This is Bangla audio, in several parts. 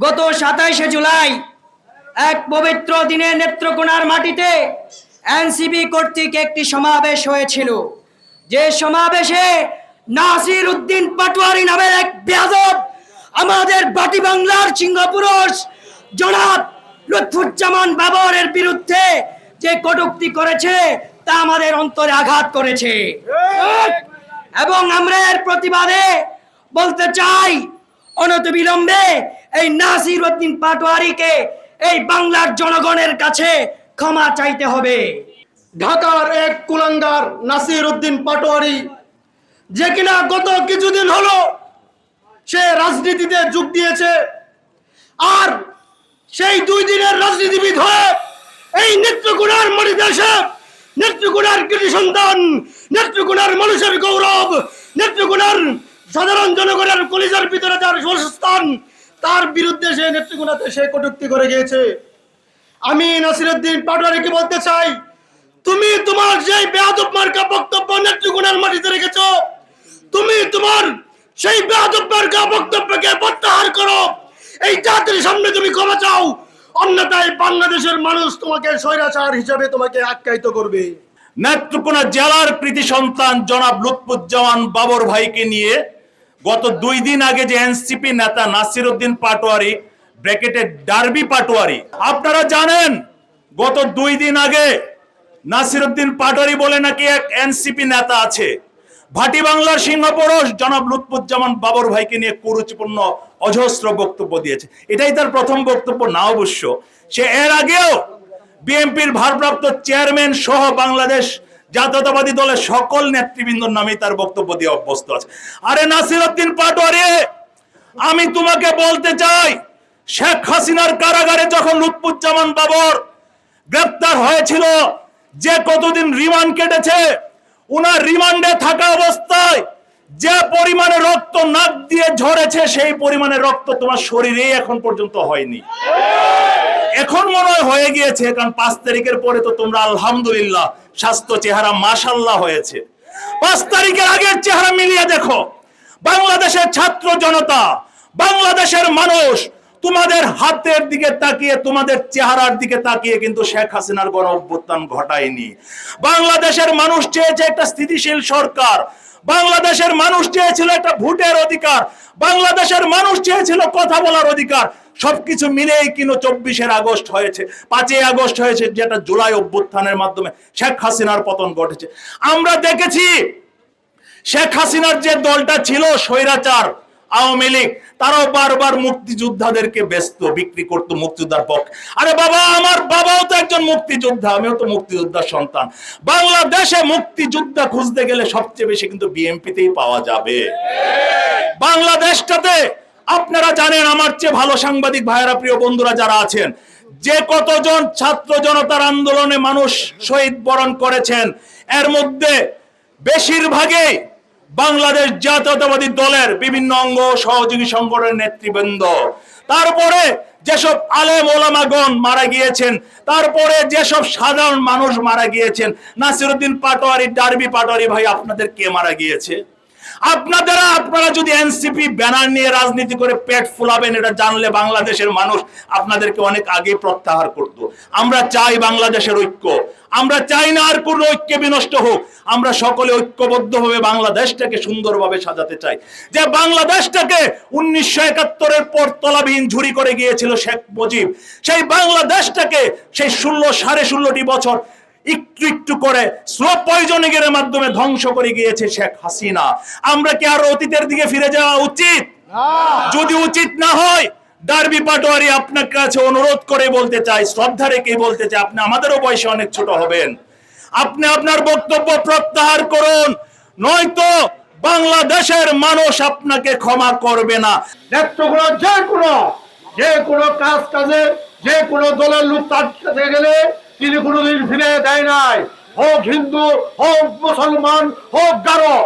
গত সাতাইশে জুলাই এক পবিত্র দিনে নেত্রকোনার মাটিতে এনসিবি কর্তৃক একটি সমাবেশ হয়েছিল। যে সমাবেশে নাসির উদ্দিন পাটোয়ারি নামের এক বেয়াদব, আমাদের বাটি বাংলার সিংহপুরুষ জনাব লুৎফুজ্জামান বাবরের বিরুদ্ধে যে কটূক্তি করেছে, তা আমাদের অন্তরে আঘাত করেছে। এবং আমরা এর প্রতিবাদে বলতে চাই, অনতিবিলম্বে এই নাসির উদ্দিন পাটোয়ারিকে এই বাংলার জনগণের কাছে ক্ষমা চাইতে হবে। ঢাকার এক কুলাঙ্গার নাসির উদ্দিন পাটোয়ারি যে কিনা গত কিছুদিন হলো সে রাজনীতিতে যোগ দিয়েছে আর সেই দুই দিনের রাজনীতিবিদ হয়ে এই নেত্রকোনার মরিদেশে নেত্রকোনার কৃষি সন্তান, নেত্রকোনার মানুষের গৌরব, নেত্রকোনার সাধারণ জনগণের কলিজার ভিতরে যার স্থান তার বিরুদ্ধে সে নেত্রকোনাতে সে কটূক্তি করে গিয়েছে। আমি নাসিরুদ্দিন পাটোয়ারিকে বলতে চাই, তুমি তোমার সেই বেয়াদব মার্কা বক্তব্য নেত্রকোনার মাটিতে রেখেছ, তুমি তোমার সেই বেয়াদব মার্কা বক্তব্যকে প্রত্যাহার করো। এই জাতির সামনে তুমি ক্ষমা চাও, অন্যথায় বাংলাদেশের মানুষ তোমাকে স্বৈরাচার হিসেবে তোমাকে আখ্যায়িত করবে। নেত্রকোনা জেলার কৃতি সন্তান জনাব লুৎফুজ্জামান বাবর ভাইকে নিয়ে গত দুই দিন আগে যে এনসিপি নেতা নাসির উদ্দিন পাটোয়ারি, ব্র্যাকেটে ডার্বি পাটোয়ারি। আপনারা জানেন, গত দুই দিন আগে নাসির উদ্দিন পাটোয়ারি বলে নাকি এক এনসিপি নেতা আছে। ভাটি বাংলার সিংহপুরুষ জনাব লুৎফুজ্জামান বাবর ভাইকে নিয়ে কুরুচিপূর্ণ অজস্র বক্তব্য দিয়েছে। এটাই তার প্রথম বক্তব্য না অবশ্য। সে এর আগেও বিএনপির ভারপ্রাপ্ত চেয়ারম্যান সহ বাংলাদেশ জাতীয়তাবাদী দলের সকল নেতৃবৃন্দর নামে তার বক্তব্য দিয়ে অভ্যস্ত আছে। আরে নাসির উদ্দিন পাটোয়ারি, আমি তোমাকে বলতে চাই, শেখ হাসিনার কারাগারে যখন লুৎফুজ্জামান বাবর গ্রেপ্তার হয়েছিল, যে কতদিন রিমান্ড কেটেছে, উনার রিমান্ডে থাকা অবস্থায় যে পরিমাণে রক্ত নাক দিয়ে ঝরেছে, সেই পরিমাণে রক্ত তোমার শরীরে এখন পর্যন্ত হয়নি। এখন মনে হয় হয়ে গিয়েছে, কারণ পাঁচ তারিখের পরে তো তোমরা আলহামদুলিল্লাহ স্বাস্থ্য চেহারা মাসাল্লাহ হয়েছে। পাঁচ তারিখের আগের চেহারা মিলিয়ে দেখো, বাংলাদেশের ছাত্র জনতা, বাংলাদেশের মানুষ তোমাদের হাতের দিকে তাকিয়ে, তোমাদের চেহারার দিকে তাকিয়ে কিন্তু শেখ হাসিনার গণ অভ্যুত্থান ঘটায়নি। বাংলাদেশের মানুষ চেয়েছে একটা স্থিতিশীল সরকার, বাংলাদেশের মানুষ চেয়েছিল একটা ভোটের অধিকার, বাংলাদেশের মানুষ চেয়েছিল কথা বলার অধিকার সবকিছু মিলেই কিন্তু চব্বিশের আগস্ট হয়েছে। পাঁচই আগস্ট হয়েছে, যেটা জুলাই অভ্যুত্থানের মাধ্যমে শেখ হাসিনার পতন ঘটেছে। আমরা দেখেছি, শেখ হাসিনার যে দলটা ছিল স্বৈরাচার, আওয়ামী লীগ, তারাও বারবার মুক্তিযোদ্ধাদেরকে ব্যস্ত, বিক্রি করতো মুক্তিযোদ্ধার পক্ষে। আরে বাবা, আমার বাবাও তো একজন মুক্তিযোদ্ধা, আমিও তো মুক্তিযোদ্ধার সন্তান। বাংলাদেশে মুক্তিযোদ্ধা খুঁজতে গেলে সবচেয়ে বেশি কিন্তু বিএনপিতেই পাওয়া যাবে। বাংলাদেশটাতে আপনারা জানেন আমার চেয়ে ভালো সাংবাদিক ভাইয়েরা, প্রিয় বন্ধুরা যারা আছেন, যে কতজন ছাত্র জনতার আন্দোলনে মানুষ শহীদ বরণ করেছেন, এর মধ্যে বেশিরভাগই বাংলাদেশ জাতীয়তাবাদী দলের বিভিন্ন অঙ্গ সহযোগী সংগঠনের নেতৃবৃন্দ। তারপরে যেসব আলেম ওলামাগণ মারা গিয়েছেন, তারপরে যেসব সাধারণ মানুষ মারা গিয়েছেন, নাসিরুদ্দিন পাটোয়ারি, ডারবি পাটোয়ারি ভাই, আপনাদের কে মারা গিয়েছে? আপনাদের আপনারা যদি এনসিপি ব্যানার নিয়ে রাজনীতি করে পেট ফুলাবেন, এটা জানলে বাংলাদেশের মানুষ আপনাদেরকে অনেক আগে প্রত্যাহার করত। আমরা চাই বাংলাদেশের ঐক্য। আমরা চাই না আর কোনো ঐক্য বিনষ্ট হোক। আমরা সকলে ঐক্যবদ্ধভাবে বাংলাদেশটাকে সুন্দরভাবে সাজাতে চাই। যে বাংলাদেশটাকে উনিশশো একাত্তরের পর তলাবিহীন ঝুরি করে গিয়েছিল শেখ মুজিব, সেই বাংলাদেশটাকে সেই ষোলো সাড়ে ষোলোটি বছর একটু একটু করে স্লো পয়জনিং এর মাধ্যমে ধ্বংস করে গিয়েছে শেখ হাসিনা। আমরা কি আর অতীতের দিকে ফিরে যাওয়া উচিত? যদি উচিত না হয় ডার্বি পাটোয়ারি আপনার কাছে অনুরোধ করে বলতে চাই শ্রদ্ধা রেখে বলতে চাই আপনি আমাদেরও বয়সে অনেক ছোট হবেন। আপনি আপনার বক্তব্য প্রত্যাহার করুন নয়তো বাংলাদেশের মানুষ আপনাকে ক্ষমা করবে না। নেত্রকোনা যে কোনো যে কোনো কাজ কাজে যে কোনো দলের লোক তার কাছে গেলে তিনি কোনোদিন ফিরে দেয় নাই। হোক হিন্দু হোক মুসলমান হোক গারো।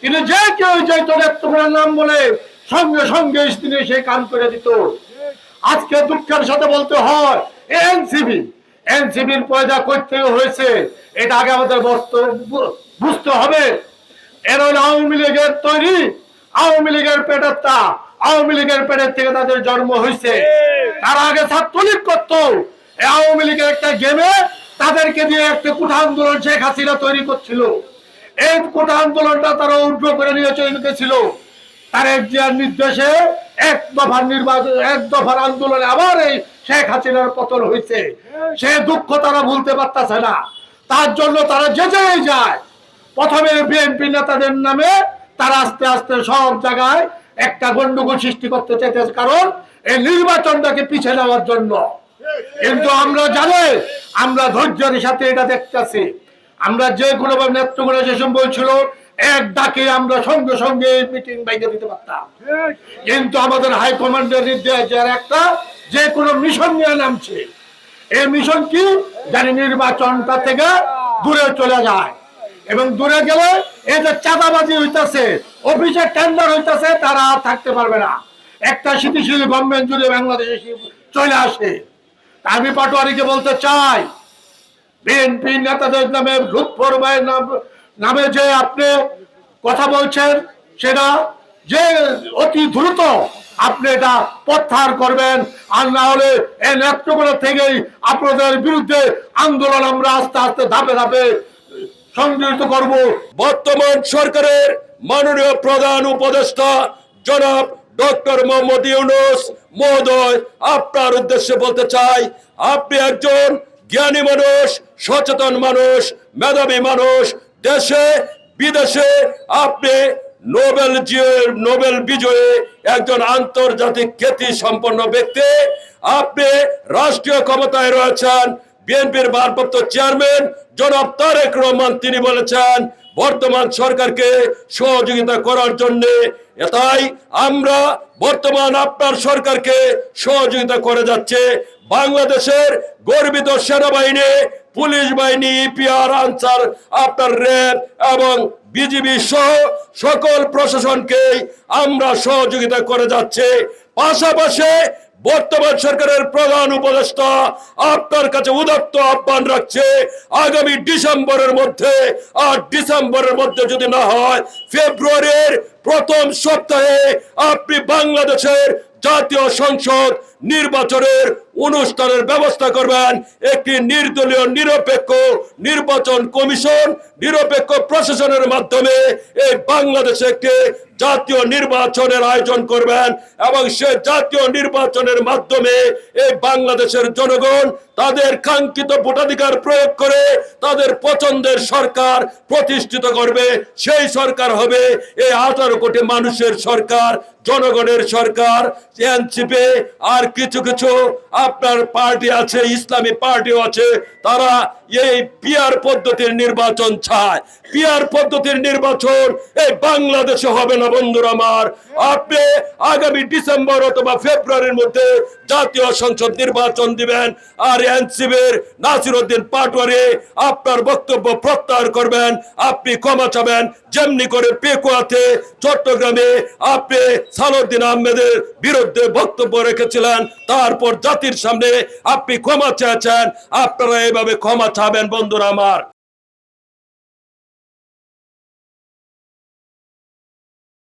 তিনি যে কেউ যেত নেত্রকোনার নাম বলে সঙ্গে সঙ্গে তিনি সেই কাম করে দিত। আজকে দুঃখের সাথে বলতে হয় এনসিবি এনসিবির পয়দা করতে হয়েছে। এটা আগে আমাদের বুঝতে হবে। এর হলো আওয়ামী লীগের তৈরি আওয়ামী লীগের পেটাত্তা। আওয়ামী লীগের পেটের থেকে তাদের জন্ম হয়েছে। তারা আগে ছাত্রলীগ করতো। আওয়ামী লীগের একটা গেমে তাদেরকে দিয়ে একটা কুঠা আন্দোলন শেখ হাসিনা তৈরি করছিল। এই কোটা আন্দোলনটা তারা উদ্র করে নিয়ে চলে গেছিল। তারেক জিয়ার নির্দেশে এক দফার নির্বাচন, এক দফার আন্দোলনে আবার এই শেখ হাসিনার পতন হয়েছে। সে দুঃখ তারা ভুলতে পারতেছে না। তার জন্য তারা যে জায়গায় যায়, প্রথমে বিএনপি নেতাদের নামে তারা আস্তে আস্তে সব জায়গায় একটা গন্ডগোল সৃষ্টি করতে চাইতেছে। কারণ এই নির্বাচনটাকে পিছিয়ে নেওয়ার জন্য কিন্তু আমরা জানি, আমরা ধৈর্যের সাথে এটা দেখতেছি। আমরা যে কোনো ভাবে নেতৃত্বগুলো যে সময় ছিল, এক ডাকে আমরা সঙ্গে সঙ্গে মিটিং বাইকে দিতে পারতাম। কিন্তু আমাদের হাইকমান্ডের নির্দেশ যে একটা, যে কোনো মিশন নিয়ে নামছে। এই মিশন কি? জানি নির্বাচনটা থেকে দূরে চলে যায়। এবং দূরে গেলে এই যে চাঁদাবাজি হইতেছে অফিসে টেন্ডার হইতেছে, তারা থাকতে পারবে না। একটা স্থিতিশীল গভর্নমেন্ট যদি বাংলাদেশে চলে আসে আমি পাটোয়ারিকে বলতে চাই, বিএনপি নেতাদের নামে লুৎফর নাম নামে যে আপনি কথা বলছেন, সেটা যে অতি দ্রুত আপনি এটা প্রত্যাহার করবেন, আর না হলে এই নেত্রগুলো থেকেই আপনাদের বিরুদ্ধে আন্দোলন আমরা আস্তে আস্তে ধাপে ধাপে সংগঠিত করব। বর্তমান সরকারের মাননীয় প্রধান উপদেষ্টা জনাব ডক্টর মোহাম্মদ ইউনুস, মহোদয়, আপনার উদ্দেশ্যে বলতে চাই, আপনি একজন জ্ঞানী মানুষ, সচেতন মানুষ, মেধাবী মানুষ, দেশে, বিদেশে আপনি নোবেল নোবেল বিজয়ী একজন আন্তর্জাতিক খ্যাতি সম্পন্ন ব্যক্তি। আপনি রাষ্ট্রীয় ক্ষমতায় রয়েছেন বিএনপির ভারপ্রাপ্ত চেয়ারম্যান জনাব তারেক রহমান, তিনি বলেছেন, বর্তমান সরকারকে সহযোগিতা করার জন্য তাই আমরা বর্তমান আপনার সরকারকে সহযোগিতা করে যাচ্ছে। বাংলাদেশের গর্বিত সেনাবাহিনী, পুলিশ বাহিনী, ইপিআর, আনসার, আপনার র্যাব এবং বিজিবি সহ সকল প্রশাসনকে আমরা সহযোগিতা করে যাচ্ছে। পাশাপাশি বর্তমান সরকারের প্রধান উপদেষ্টা আপনার কাছে উদাত্ত আহ্বান রাখছে, আগামী ডিসেম্বরের মধ্যে, আর ডিসেম্বরের মধ্যে যদি না হয়, ফেব্রুয়ারির প্রথম সপ্তাহে আপনি বাংলাদেশের জাতীয় সংসদ নির্বাচনের অনুষ্ঠানের ব্যবস্থা করবেন। একটি নির্দলীয়, নিরপেক্ষ নির্বাচন কমিশন, নিরপেক্ষ প্রশাসনের মাধ্যমে এই বাংলাদেশে একটি জাতীয় নির্বাচনের আয়োজন করবেন এবং সে জাতীয় নির্বাচনের মাধ্যমে এই বাংলাদেশের জনগণ তাদের কাঙ্ক্ষিত ভোটাধিকার প্রয়োগ করে তাদের পছন্দের সরকার প্রতিষ্ঠিত করবে। সেই সরকার হবে এই আঠারো কোটি মানুষের সরকার, জনগণের সরকার, এনসিপি আর কিছু কিছু আপনার পার্টি আছে, ইসলামী পার্টিও আছে, তারা এই পিয়ার পদ্ধতির নির্বাচন চায়। পিয়ার পদ্ধতির নির্বাচন এই বাংলাদেশে হবে না। বন্ধুরা আমার, আপনি আগামী ডিসেম্বর অথবা ফেব্রুয়ারির মধ্যে জাতীয় সংসদ নির্বাচন দিবেন আর এনসিবির নাসির উদ্দিন পাটোয়ারি আপনার বক্তব্য প্রত্যাহার করবেন, আপনি ক্ষমা চাবেন, যেমনি করে পেকুয়াতে, চট্টগ্রামে আপনি সালুদ্দিন আহমেদের বিরুদ্ধে বক্তব্য রেখেছিলেন, তারপর জাতির সামনে আপনি ক্ষমা চেয়েছেন, আপনারা এইভাবে ক্ষমা চাবেন বন্ধুরা আমার।